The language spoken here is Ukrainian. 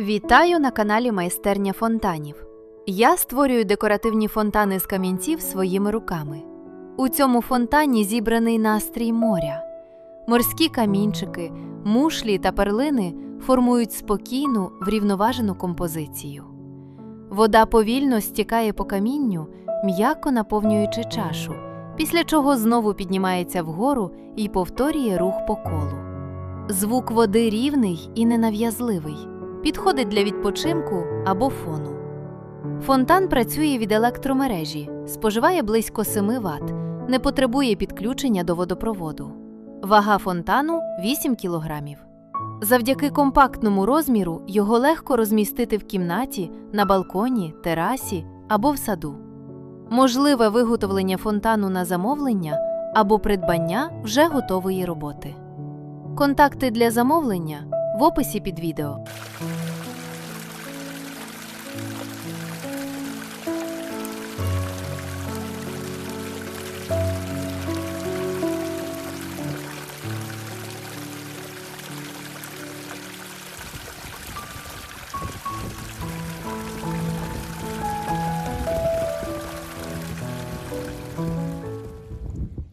Вітаю на каналі Майстерня фонтанів. Я створюю декоративні фонтани з камінців своїми руками. У цьому фонтані зібраний настрій моря. Морські камінчики, мушлі та перлини формують спокійну, врівноважену композицію. Вода повільно стікає по камінню, м'яко наповнюючи чашу, після чого знову піднімається вгору і повторює рух по колу. Звук води рівний і ненав'язливий, підходить для відпочинку або фону. Фонтан працює від електромережі, споживає близько 7 Вт, не потребує підключення до водопроводу. Вага фонтану 8 кг. Завдяки компактному розміру його легко розмістити в кімнаті, на балконі, терасі або в саду. Можливе виготовлення фонтану на замовлення або придбання вже готової роботи. Контакти для замовлення в описі під відео.